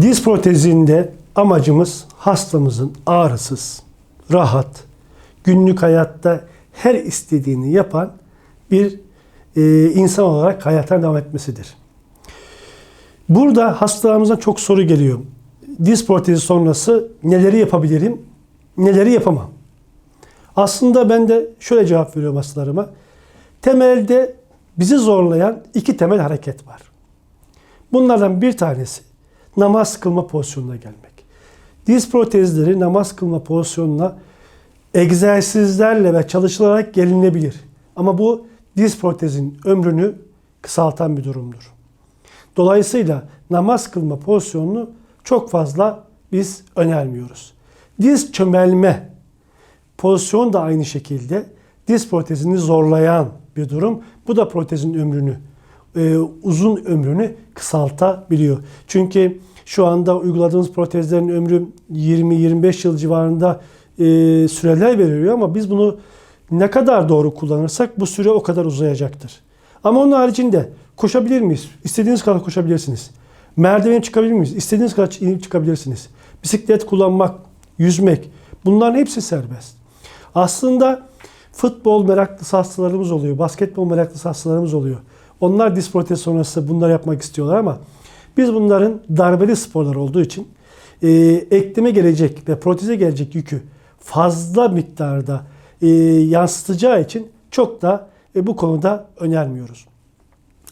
Diz protezinde amacımız hastamızın ağrısız, rahat, günlük hayatta her istediğini yapan bir e, insan olarak hayatına devam etmesidir. Burada hastalarımızdan çok soru geliyor. Diz protezi sonrası neleri yapabilirim, neleri yapamam? Aslında ben de şöyle cevap veriyorum hastalarıma. Temelde bizi zorlayan iki temel hareket var. Bunlardan bir tanesi namaz kılma pozisyonuna gelmek. Diz protezleri namaz kılma pozisyonuna egzersizlerle ve çalışılarak gelinebilir. Ama bu diz protezin ömrünü kısaltan bir durumdur. Dolayısıyla namaz kılma pozisyonunu çok fazla biz önermiyoruz. Diz çömelme pozisyon da aynı şekilde diz protezini zorlayan bir durum. Bu da protezin ömrünü, e, uzun ömrünü kısaltabiliyor. Çünkü şu anda uyguladığımız protezlerin ömrü 20-25 yıl civarında e, süreler veriliyor ama biz bunu ne kadar doğru kullanırsak bu süre o kadar uzayacaktır. Ama onun haricinde koşabilir miyiz? İstediğiniz kadar koşabilirsiniz. Merdiven çıkabilir miyiz? İstediğiniz kadar inip çıkabilirsiniz. Bisiklet kullanmak, yüzmek bunların hepsi serbest. Aslında futbol meraklısı hastalarımız oluyor, basketbol meraklısı hastalarımız oluyor. Onlar diz sonrası bunları yapmak istiyorlar ama biz bunların darbeli sporlar olduğu için e, ekleme gelecek ve proteze gelecek yükü fazla miktarda e, yansıtacağı için çok da e, bu konuda önermiyoruz.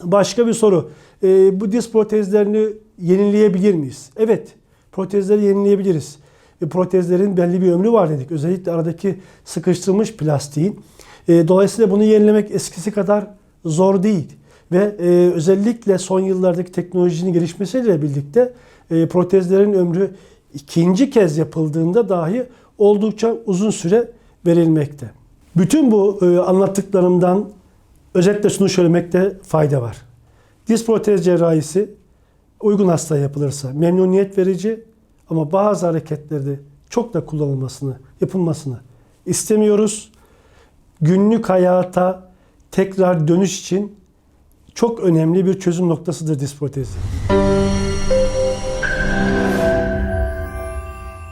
Başka bir soru. E, bu diz protezlerini yenileyebilir miyiz? Evet, protezleri yenileyebiliriz. E, protezlerin belli bir ömrü var dedik. Özellikle aradaki sıkıştırılmış plastiğin. E, dolayısıyla bunu yenilemek eskisi kadar zor değil. Ve e, özellikle son yıllardaki teknolojinin gelişmesiyle birlikte e, protezlerin ömrü ikinci kez yapıldığında dahi oldukça uzun süre verilmekte. Bütün bu e, anlattıklarımdan özetle şunu söylemekte fayda var. Diz protez cerrahisi uygun hasta yapılırsa memnuniyet verici ama bazı hareketlerde çok da kullanılmasını, yapılmasını istemiyoruz. Günlük hayata tekrar dönüş için çok önemli bir çözüm noktasıdır diz.